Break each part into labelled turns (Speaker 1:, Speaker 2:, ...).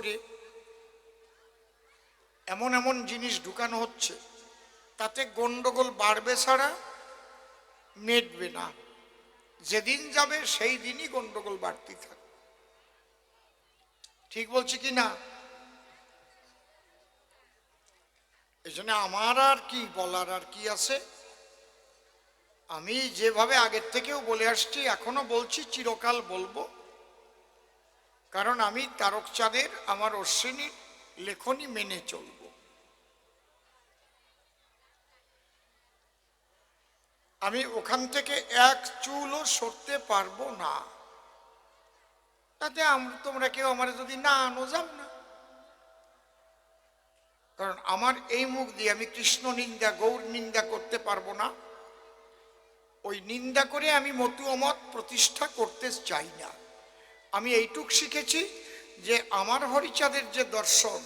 Speaker 1: করে এমন এমন জিনিস ঢুকানো হচ্ছে, তাতে গন্ডগোল বাড়বে ছাড়া মেটবে না। যেদিন যাবে সেই দিনই গন্ডগোল বাড়তি থাকবে। ঠিক বলছি কি না? এই জন্য আমার আর কি বলার, আর কি আছে? আমি যেভাবে আগের থেকেও বলে আসছি, এখনও বলছি, চিরকাল বলব। কারণ আমি তারক চাঁদের আমার অশ্বিনীর লেখনী মেনে চলব। আমি ওখান থেকে এক চুলও সরতে পারব না। তাতে তোমরা কেউ আমার যদি না আনো যাম না। কারণ আমার এই মুখ দিয়ে আমি কৃষ্ণ নিন্দা, গৌর নিন্দা করতে পারব না। ওই নিন্দা করে আমি মতু অমত প্রতিষ্ঠা করতে চাই না। আমি এইটুক শিখেছি যে আমার হরিচাঁদের যে দর্শন,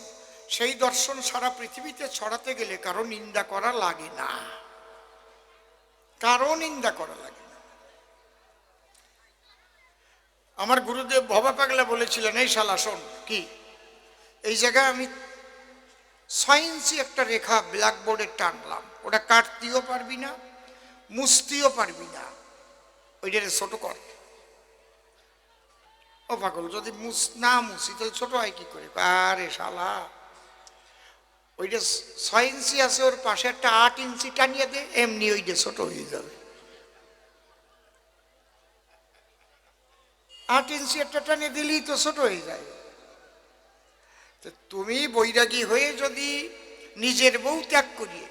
Speaker 1: সেই দর্শন সারা পৃথিবীতে ছড়াতে গেলে কারও নিন্দা করা লাগে না। কারও নিন্দা করা লাগে না। আমার গুরুদেব ভবা পাগলা বলেছিলেন, এই শালা, শোন, কি? এই জায়গায় আমি সায়েন্সি একটা রেখা ব্ল্যাকবোর্ডে টানলাম। ওটা কাটতেও পারবি না, মুছতেও পারবি না। ওইটারে ছোট কর। ও পাগল, যদি মুছ না মুছি, তাহলে ছোট হয় কি করে? আরে শালা। ওইটা ছয় ইঞ্চি আছে, ওর পাশে একটা আট ইঞ্চি টানিয়ে দে, এমনি ওইটা ছোট হয়ে যাবে। আট ইঞ্চি একটা টানিয়ে দিলেই তো ছোট হয়ে যায়। তো তুমি বৈরাগী হয়ে যদি নিজের বউ ত্যাগ করিয়ে,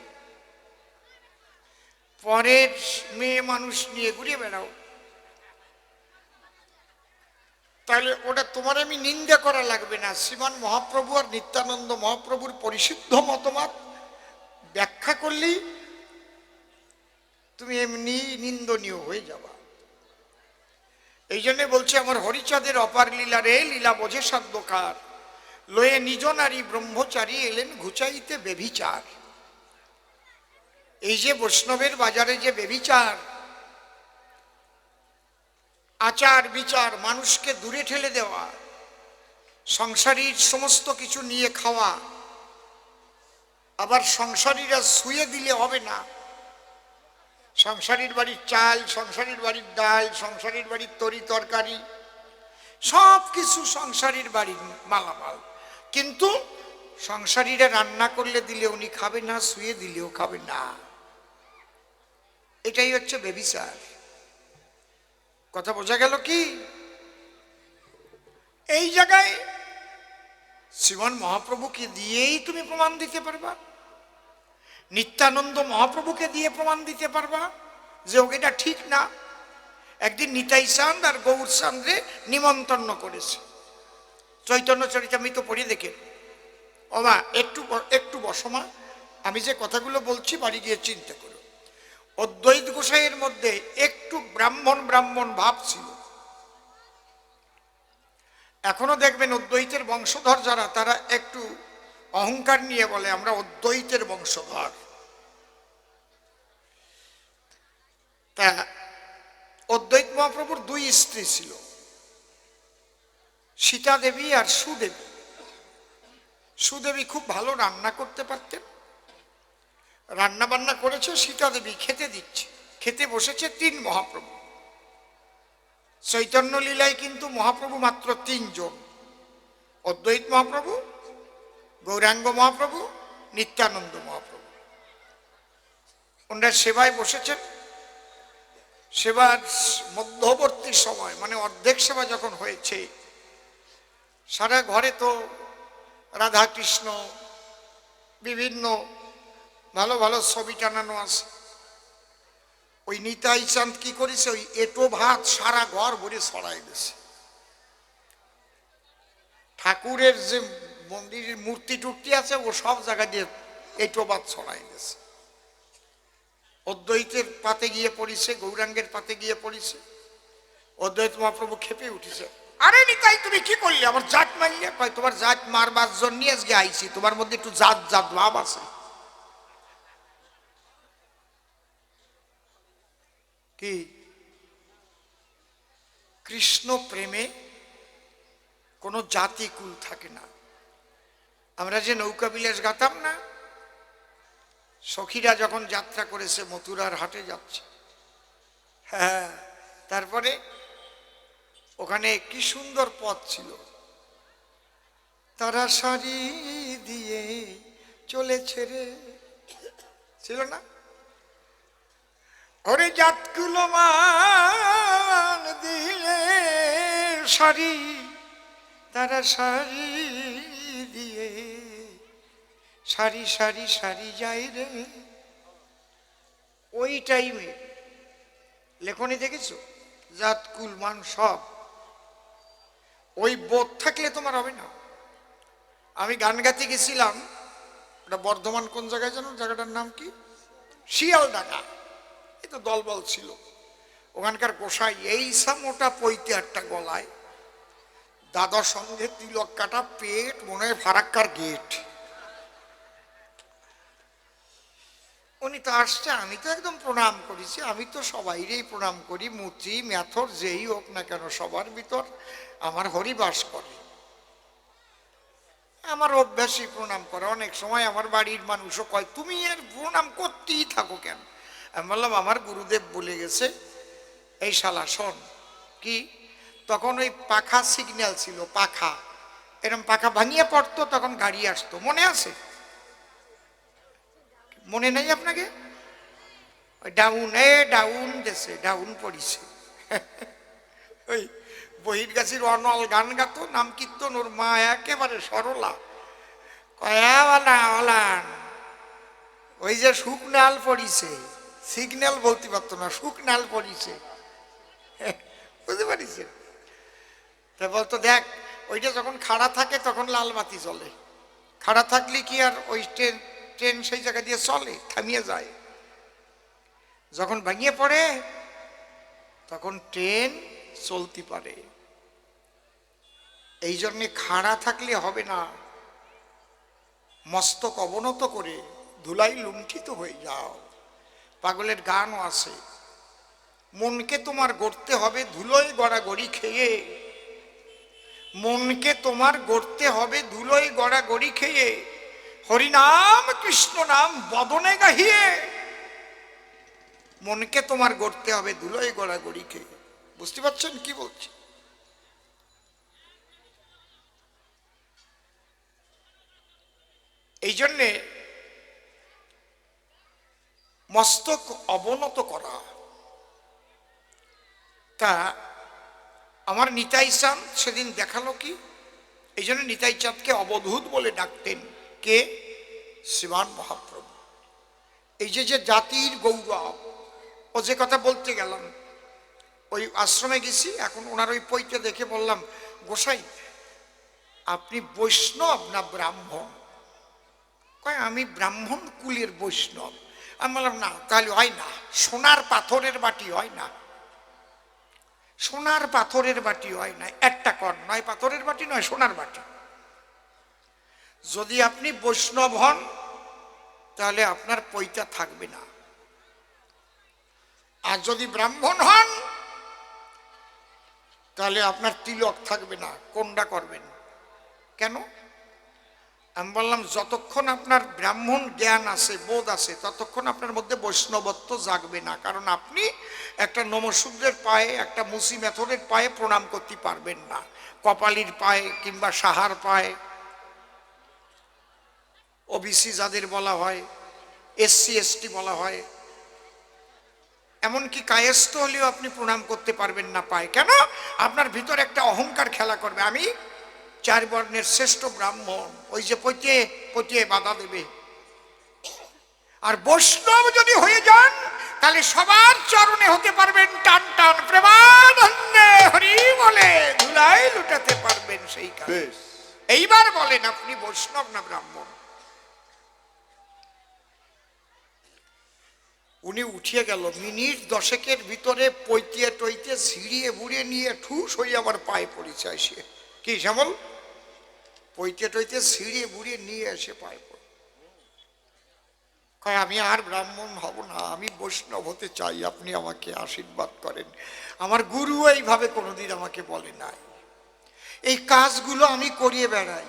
Speaker 1: পরের মেয়ে মানুষ নিয়ে ঘুরে বেড়াও তাহলে ওটা তোমার আমি নিন্দা করা লাগবে না। শ্রীমান মহাপ্রভু আর নিত্যানন্দ মহাপ্রভুর পরিশুদ্ধ মতবাদ ব্যাখ্যা করলেই তুমি এমনি নিন্দনীয় হয়ে যাবা। এই জন্যে বলছে, আমার হরিচাঁদের অপার লীলা রে, লীলা বোঝে সাধ্যকার। লয়ে নিজ নারী ব্রহ্মচারী এলেন ঘুচাইতে বেভিচার। এই যে বৈষ্ণবের বাজারে যে বেভিচার আচার বিচার মানুষকে দূরে ঠেলে দেওয়া, সংসারীর সমস্ত কিছু নিয়ে খাওয়া, আবার সংসারীরা শুয়ে দিলে হবে না। সংসারীর বাড়ির চাল, সংসারীর বাড়ির ডাল, সংসারীর বাড়ির তরি তরকারি, সব কিছু সংসারীর বাড়ির মালামাল। কিন্তু সংসারীরা রান্না করলে দিলে উনি খাবে না, শুয়ে দিলেও খাবে না। এটাই হচ্ছে বেবিচার কথা বোঝা গেল কি? এই জায়গায় শ্রীমান মহাপ্রভুকে দিয়েই তুমি প্রমাণ দিতে পারবা। নিত্যানন্দ মহাপ্রভুকে দিয়ে প্রমাণ দিতে পারবা যে ওকে এটা ঠিক না। একদিন নিতাই চাঁদ আর গৌর চাঁদরে নিমন্ত্রণ করেছে। চৈতন্য চরিতামৃত পড়ে দেখে, ওমা, একটু একটু বসমা আমি যে কথাগুলো বলছি বাড়ি গিয়ে চিন্তা করো। অদ্বৈত গোসাইয়ের মধ্যে একটু ব্রাহ্মণ ব্রাহ্মণ ভাব ছিল। এখনও দেখবেন অদ্বৈতের বংশধর যারা, তারা একটু অহংকার নিয়ে বলে, আমরা অদ্বৈতের বংশধর। তা অদ্বৈত মহাপ্রভুর দুই স্ত্রী ছিল সীতা দেবী আর সুদেবী। সুদেবী খুব ভালো রান্না করতে পারতেন রান্না বান্না করেছে, সীতা দেবী খেতে দিচ্ছে। খেতে বসেছে তিন মহাপ্রভু। চৈতন্য লীলায় কিন্তু মহাপ্রভু মাত্র তিনজন। অদ্বৈত মহাপ্রভু, গৌরাঙ্গ মহাপ্রভু, নিত্যানন্দ মহাপ্রভু। ওনার সেবায় বসেছেন। সেবার মধ্যবর্তী সময় মানে অর্ধেক সেবা যখন হয়েছে, সারা ঘরে তো রাধা কৃষ্ণ বিভিন্ন ভালো ভালো ছবি টানানো আছে। ওই নিতাই চাঁদ কি করেছে? ওই এটো ভাত সারা ঘর ভরে ছড়াই দিয়েছে। ঠাকুরের যে মন্দিরের মূর্তি টুর্তি আছে, ও সব জায়গা দিয়ে এটো ভাত ছড়াই দিয়েছে। অদ্বৈতের পাতে গিয়ে পড়িছে, গৌরাঙ্গের পাতে গিয়ে পড়িছে। অদ্বৈত মহাপ্রভু খেপে উঠেছে। আরে নিতাই, তুমি কি করলে? আমার জাত মারলে তোমার জাত মারবার জন্য আজকে আইছি। তোমার মধ্যে একটু জাত জাত ভাব আছে। কি? কৃষ্ণ প্রেমে কোনো জাতি কুল থাকে না। আমরা যে নৌকা বিলাস গাতাম না, সখীরা যখন যাত্রা করেছে মথুরার হাটে যাচ্ছে। হ্যাঁ তারপরে ওখানে কি সুন্দর পথ ছিল। তারা সারি দিয়ে চলেছে রে। ছিল না? ওরে জাতগুলো মান দিলে সারি তারা সারি দিয়ে। সারি সারি সারি যাই রে। ওই টাইমে, লেখনি দেখেছ? জাত কুল মান সব। ওই বোধ থাকলে তোমার হবে না। আমি গান গাতে গেছিলাম, ওটা বর্ধমান কোন জায়গায় জানো? জায়গাটার নাম কি? শিয়াল ডাকা এই তো দলবল ছিল। ওখানকার গোসাই এই মোটা পৈতে একটা গলায় দাদার সঙ্গে তিলক কাটা পেট, মনে হয় ফারাক্কার গেট। উনি তো আসছে, আমি তো একদম প্রণাম করেছি আমি তো সবাইরেই প্রণাম করি মুচি ম্যাথর, যেই হোক না কেন সবার ভিতর আমার হরিবাস করে। আমার অভ্যাসই প্রণাম করে, অনেক সময় আমার বাড়ির মানুষও কয়, তুমি এর প্রণাম করতেই থাকো কেন? আমি বললাম, আমার গুরুদেব বলে গেছে, এই শালা, শোন। কি? তখন ওই পাখা সিগন্যাল ছিল, পাখা। এরকম পাখা ভাঙিয়ে পড়তো, তখন গাড়ি আসতো। মনে আছে? মনে নেই আপনাকে? ওই ডাউন, এ ডাউন গেছে, ডাউন পড়িছে। ওই বহির গাছির অনল গান গাতো, নাম কীর্তন ওর মা একেবারে সরলা। কয়াওয়ালান ওই যে শুকনাল পড়িছে। সিগন্যাল বলতে পারতো না, শুকনাল পড়িছে বুঝতে পারিস তা বলতো, দেখ, ওইটা যখন খাড়া থাকে তখন লাল বাতি জ্বলে। খাড়া থাকলে কি আর ওই ট্রেন ট্রেন সেই জায়গা দিয়ে চলে, থামিয়ে যায়? যখন ভাঙিয়ে পড়ে, তখন ট্রেন চলতে পারে। এই জন্যে খাড়া থাকলে হবে না। মস্তক অবনত করে ধুলাই লুণ্ঠিত হয়ে যাও। পাগলের গানও আছে। মনকে তোমার গড়তে হবে ধুলোয় গড়াগড়ি খেয়ে। মনকে তোমার গড়তে হবে ধুলোয় গড়াগড়ি খেয়ে। হরিনাম কৃষ্ণ নাম, বদনে গাহিয়ে। মনকে তোমার গড়তে হবে ধুলোয় গড়াগড়ি খেয়ে। বুঝতে পারছেন কি বলছি? এই জন্যে মস্তক অবনত করা। তা আমার নিতাই চাঁদ সেদিন দেখাল কি? এই জন্য নিতাই চাঁদকে অবধূত বলে ডাকতেন কে? শিবান মহাপ্রভু। এই যে যে জাতির গৌরব, ও যে কথা বলতে গেলাম, ওই আশ্রমে গেছি, এখন ওনার ওই পৈতে দেখে বললাম, গোসাই, আপনি বৈষ্ণব না ব্রাহ্মণ? কয়, আমি ব্রাহ্মণ কুলের বৈষ্ণব। আমি বললাম, না, তাহলে হয় না। সোনার পাথরের বাটি হয় না। সোনার পাথরের বাটি হয় না। একটা কর, নয় পাথরের বাটি, নয় সোনার বাটি। যদি আপনি বৈষ্ণব হন, তাহলে আপনার পৈতা থাকবে না। আর যদি ব্রাহ্মণ হন, তাহলে আপনার তিলক থাকবে না। কোনটা করবেন? কেন? আমি বললাম, যতক্ষণ আপনার ব্রাহ্মণ জ্ঞান আছে, বোধ আছে, ততক্ষণ আপনার মধ্যে বৈষ্ণবত্ব জাগবে না। কারণ আপনি একটা নমশূদ্রের পায়ে, একটা মুসি মেথরের পায়ে প্রণাম করতে পারবেন না। কপালির পায়ে কিংবা সাহার পায়ে। ওবিসি যাদের বলা হয় এসসি এসটি বলা হয়। এমনকি কায়স্থ হলেও আপনি প্রণাম করতে পারবেন না পায়। কেন? আপনার ভিতর একটা অহংকার খেলা করবে। আমি চার বর্ণের শ্রেষ্ঠ ব্রাহ্মণ। ওই যে পটিয়ে পটিয়ে বাধা দেবে। আর বৈষ্ণব যদি হয়ে যান তাহলে সবার চরণে হতে পারবেন টান টান প্রেমানন্দে হরি বলে ধুলাই লুটাতে পারবেন সেই কাজ। এইবার বলেন আপনি বৈষ্ণব না ব্রাহ্মণ? উনি উঠিয়ে গেল মিনিট দশেকের ভিতরে পৈতিয়ে টইতে ছিঁড়িয়ে বুড়িয়ে নিয়ে ঠুস হয়ে আবার পায়ে পড়েছে এসে। কি শ্যামল? পৈতে টইতে ছিঁড়ে বুড়িয়ে নিয়ে এসে পায় কয়, আমি আর ব্রাহ্মণ হব না, আমি বৈষ্ণব হতে চাই, আপনি আমাকে আশীর্বাদ করেন। আমার গুরু এইভাবে কোনোদিন আমাকে বলে নাই। এই কাজগুলো আমি করিয়ে বেড়াই।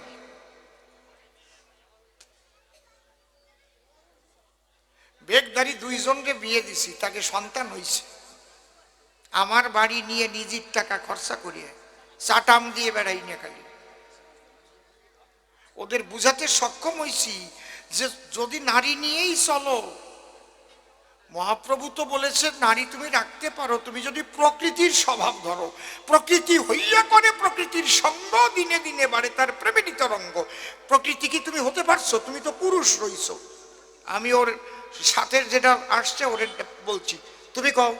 Speaker 1: বেগদারি দুইজনকে বিয়ে দিছি, তাকে সন্তান হয়েছে আমার বাড়ি নিয়ে নিজের টাকা খরচা করিয়ে চাটাম দিয়ে বেড়াই না খালি। ওদের বুঝাতে সক্ষম হয়েছি যে যদি নারী নিয়েই চলো, মহাপ্রভু তো বলেছে নারী তুমি রাখতে পারো, তুমি যদি প্রকৃতির স্বভাব ধরো, প্রকৃতি হইয়া করে প্রকৃতির সঙ্গ দিনে দিনে বাড়ে তার প্রেমিত রঙ্গ। প্রকৃতি কি তুমি হতে পারছ? তুমি তো পুরুষ রইছ। আমি ওর সাথে যেটা আসছে, ওর বলছি, তুমি কও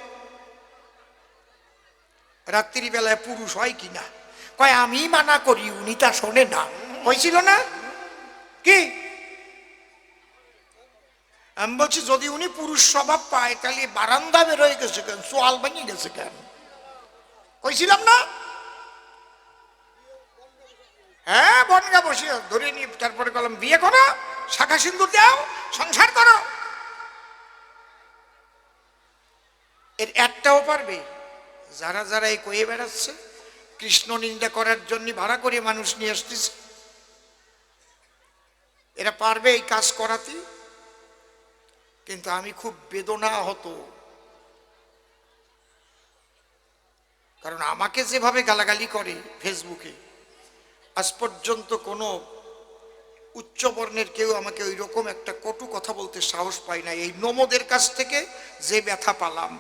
Speaker 1: রাত্রি বেলায় পুরুষ হয় কি না কয়, আমি মানা করি, উনি তা শোনে না। হয়েছিল না? কি? আমি বলছি, যদি উনি পুরুষ স্বভাব পায়, তাহলে বারান্দা বেরোয় গেছে কেন? সোয়াল ভেঙে গেছে কেন? কইছিলাম না? হ্যাঁ বনগা বসে ধরে নিয়ে তারপরে কলম বিয়ে করো, শাখা সিন্দুর দাও, সংসার করো। এর একটাও পারবে? যারা যারা এই কয়ে বেড়াচ্ছে, কৃষ্ণ নিন্দা করার জন্য ভাড়া করে মানুষ নিয়ে আসতেছে। এরা পারবে এই কাজ করাতে? কিন্তু আমি খুব বেদনা হতো কারণ আমাকে যেভাবে গালাগালি করে ফেসবুকে, আজ পর্যন্ত কোনো উচ্চ বর্ণের কেউ আমাকে ওই রকম একটা কটু কথা বলতে সাহস পায় না। এই নমদের কাছ থেকে যে ব্যথা পালাম।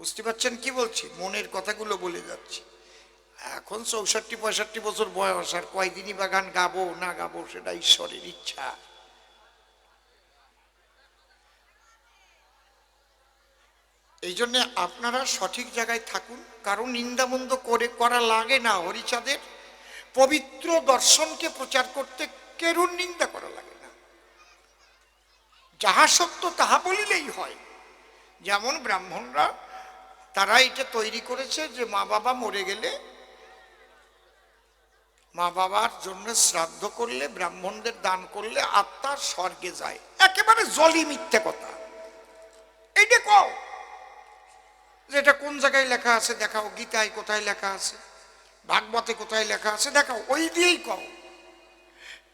Speaker 1: বুঝতে পারছেন কি বলছি? মনের কথাগুলো বলে যাচ্ছি। এখন চৌষট্টি, পঁয়ষট্টি বছর বয়স, আর কয়দিনই বা গান গাবো, না গাবো, সেটা ঈশ্বরের ইচ্ছা। এই জন্যে আপনারা সঠিক জায়গায় থাকুন, কারণ নিন্দামন্দ করে করা লাগে না হরিচাঁদের। পবিত্র দর্শনকে প্রচার করতে কেরুর নিন্দা করা লাগে না। যাহা সত্য তাহা বলিলেই হয়। যেমন ব্রাহ্মণরা, তারা এটা তৈরি করেছে যে মা বাবা মরে গেলে মা বাবার জন্য শ্রাদ্ধ করলে, ব্রাহ্মণদের দান করলে আত্মার স্বর্গে যায়। একেবারে জলি মিথ্যে কথা। এইটা কও। যে এটা কোন জায়গায় লেখা আছে দেখাও, গীতায় কোথায় লেখা আছে, ভাগবতে কোথায় লেখা আছে দেখাও, ওই দিয়েই কও।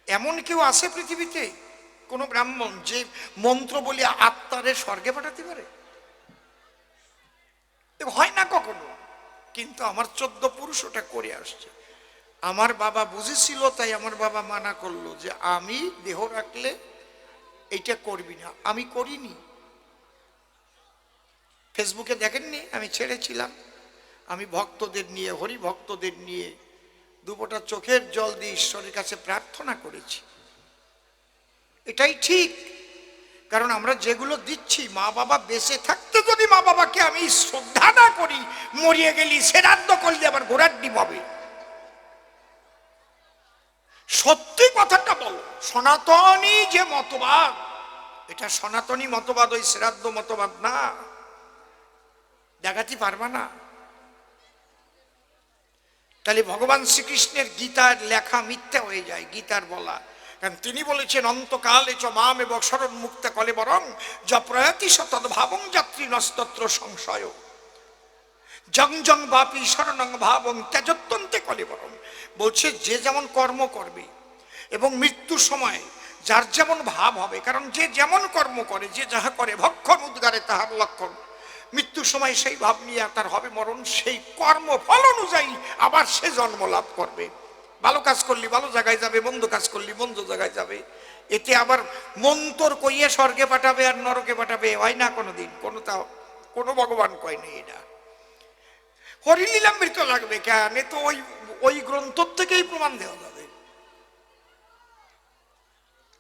Speaker 1: এমন কেউ আছে পৃথিবীতে? কোন ব্রাহ্মণ যে মন্ত্র বলে আত্মারে স্বর্গে পাঠাতে পারে? হয় না কখনো? কিন্তু আমার চোদ্দ পুরুষ ওটা করে আসছে। আমার বাবা বুঝেছিল, তাই আমার বাবা মানা করল যে আমি দেহ রাখলে এইটা করবি না। আমি করিনি। ফেসবুকে দেখেননি? আমি ছেড়েছিলাম। আমি ভক্তদের নিয়ে হরি ভক্তদের নিয়ে দুপোটা চোখের জল দিয়ে ঈশ্বরের কাছে প্রার্থনা করেছি। এটাই ঠিক। কারণ আমরা যেগুলো দিচ্ছি, মা বাবা বেঁচে থাকতে যদি মা বাবাকে আমি শ্রদ্ধা না করি, মরিয়ে গেলি সেরাদ্দ করলে আবার ঘোড়ার ডিম হবে। সত্যি কথাটা বলো। সনাতনী যে মতবাদ, এটা সনাতনী মতবাদ ওই শ্রাদ্ধ মতবাদ না। দেখাতে পারবা না? তাহলে ভগবান শ্রীকৃষ্ণের গীতার লেখা মিথ্যা হয়ে যায়, গীতার বলা। কারণ তিনি বলেছেন, অন্তকালে চ মাম এবং শরণ মুক্ত কলে বরং য প্রয়াতি তদ্ভাবং যাত্রী নস্তত্র সংশয়। জং জং বাপি শরণং ভাবং ত্যাজত্যন্তে কলে বরং বলছে, যে যেমন কর্ম করবে এবং মৃত্যুর সময় যার যেমন ভাব হবে, কারণ যে যেমন কর্ম করে, যে যাহা করে, ভক্ষণ উদ্গারে তাহার লক্ষণ। মৃত্যুর সময় সেই ভাব নিয়ে তার হবে মরণ, সেই কর্ম ফল অনুযায়ী আবার সে জন্ম লাভ করবে। ভালো কাজ করলি, ভালো জায়গায় যাবে মন্দ কাজ করলি মন্দ জায়গায় যাবে। এতে আবার মন্তর কইয়ে স্বর্গে পাঠাবে আর নরকে পাঠাবে, হয় না কোনোদিন? কোনো তা কোনো ভগবান কয়নি এটা। হরিলীলামৃত লাগবে কেন? এ তো ওই ওই গ্রন্থ থেকেই প্রমাণ দেওয়া যাবে।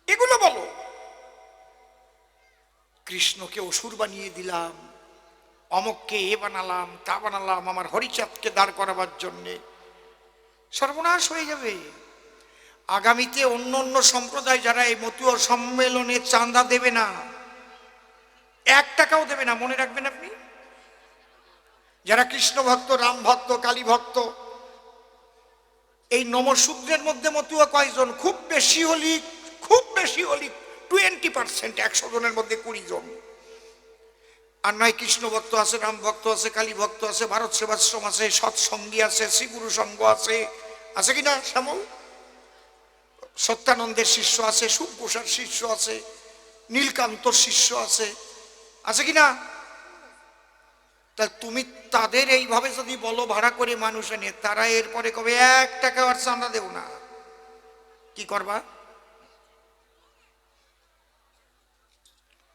Speaker 1: এগুলো বলো। কৃষ্ণকে অসুর বানিয়ে দিলাম, অমককে এ বানালাম, তা বানালাম, আমার হরিচাঁদকে দাঁড় করাবার জন্যে। সর্বনাশ হয়ে যাবে। আগামীতে অন্য অন্য সম্প্রদায় যারা এই মতুয় সম্মেলনে চাঁদা দেবে না, এক টাকাও দেবে না, মনে রাখবেন আপনি? যারা কৃষ্ণ ভক্ত, রাম ভক্ত, কালী ভক্ত, এই নমশূদ্রের মধ্যে মতুয়া কয়জন? খুব বেশি হলি, খুব বেশি হলি টোয়েন্টি পার্সেন্ট একশো জনের মধ্যে কুড়ি জন। আর নয় কৃষ্ণ ভক্ত আছে, রাম ভক্ত আছে, কালী ভক্ত আছে, ভারত সেবাশ্রম আছে, সৎসঙ্গী আছে, শ্রীগুরু সঙ্গ আছে। আছে কি না, শ্যামল? সত্যানন্দের শিষ্য আছে সুপ্রসার শিষ্য আছে নীলকান্তর শিষ্য আছে। আছে কি না? তা তুমি তাদের এইভাবে যদি বলো ভাড়া করে মানুষ এনে, তারা এরপরে কবে এক টাকা আর চাঁদা দেও না। কি করবা?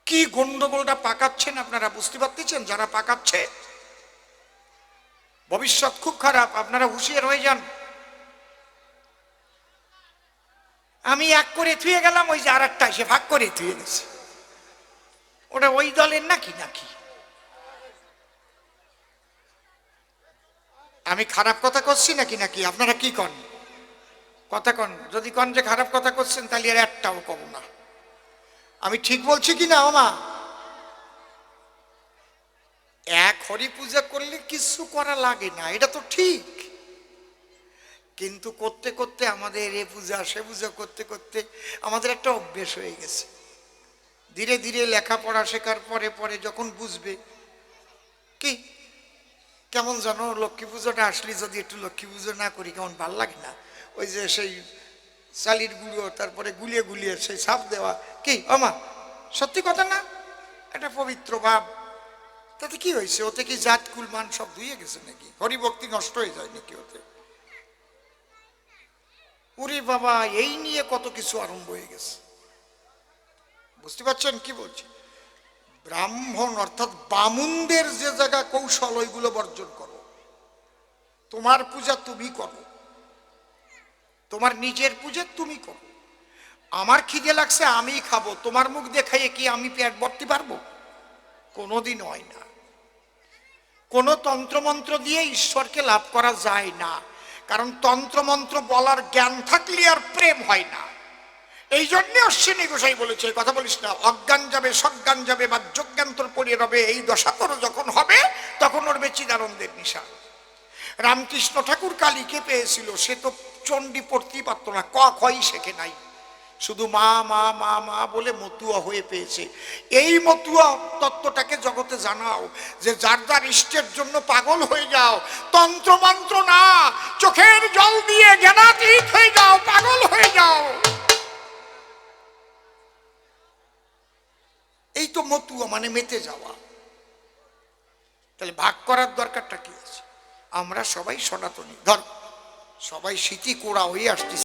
Speaker 1: কি গন্ডগোলটা পাকাচ্ছেন আপনারা বুঝতে পারতেছেন? যারা পাকাচ্ছে, ভবিষ্যৎ খুব খারাপ, আপনারা হুঁশিয়ার হয়ে যান। আমি এক করে থুয়ে গেলাম, ওই যে আর একটা এসে ভাগ করে থুয়ে গেছে। ওটা ওই দলের নাকি নাকি? আমি খারাপ কথা করছি নাকি নাকি? আপনারা কি কন? কথা কন। যদি কন যে খারাপ কথা করছেন, তাহলে আর একটাও কব না। আমি ঠিক বলছি কি না আমা এক হরি পূজা করলে কিছু করা লাগে না, এটা তো ঠিক। কিন্তু করতে করতে আমাদের এ পূজা, সে পূজা করতে করতে আমাদের একটা অভ্যেস হয়ে গেছে। ধীরে ধীরে লেখাপড়া শেখার পরে পরে যখন বুঝবে, কি? কেমন জানো, লক্ষ্মী পুজোটা আসলে যদি একটু লক্ষ্মী পুজো না করি, কেমন ভালো লাগে না? ওই যে সেই চালির গুঁড়ো, তারপরে গুলিয়ে গুলিয়ে সেই সাপ দেওয়া। কি? আমা সত্যি কথা না? এটা পবিত্র ভাব। তাতে কি হয়েছে? ওতে কি জাত কুলমান সব ধুয়ে গেছে নাকি? হরিভক্তি নষ্ট হয়ে যায় নাকি ওতে? ওরে বাবা, এই নিয়ে কত কিছু আরম্ভ হয়ে গেছে। বুঝতে পারছেন কি বলছি? ব্রাহ্মণ অর্থাৎ বামুনদের যে জায়গা কৌশল, ওইগুলো বর্জন করো। তোমার পূজা তুমি করো। তোমার নিজের পূজা তুমি করো। আমার খিদে লাগছে, আমি খাব। তোমার মুখ দেখাইয়ে কি আমি পেট ভরতে পারব? কোনোদিন হয় না। কোনো তন্ত্রমন্ত্র দিয়ে ঈশ্বরকে লাভ করা যায় না। কারণ তন্ত্রমন্ত্র বলার জ্ঞান থাকলে আর প্রেম হয় না। এই জন্যে অশ্বিনী গোসাই বলেছে কথা বলিস না, অজ্ঞান যাবে, সজ্ঞান যাবে বা যজ্ঞান্তর পড়িয়ে রবে এই দশা তোর যখন হবে, তখন ওর বেচিদানন্দের নিশান। রামকৃষ্ণ ঠাকুর কালীকে পেয়েছিল? সে তো চণ্ডী পড়তেই পারতো না, ক খই শেখে নাই। শুধু মা মা মা মা বলে মতুয়া হয়ে পেয়েছে। এই মতুয়া তত্ত্বটাকে জগতে জানাও, যে যার যার ইষ্টের জন্য পাগল হয়ে যাও, তন্ত্রমন্ত্র না, চোখের জল দিয়ে জ্ঞানাতীত হয়ে যাও, পাগল হয়ে যাও। তো মতুয়া মানে মেতে যাওয়া। তাহলে ভাগ করার দরকারটা কি আছে? আমরা সবাই সনাতনী। ধর, সবাই স্মৃতি কোড়া হয়ে আসছি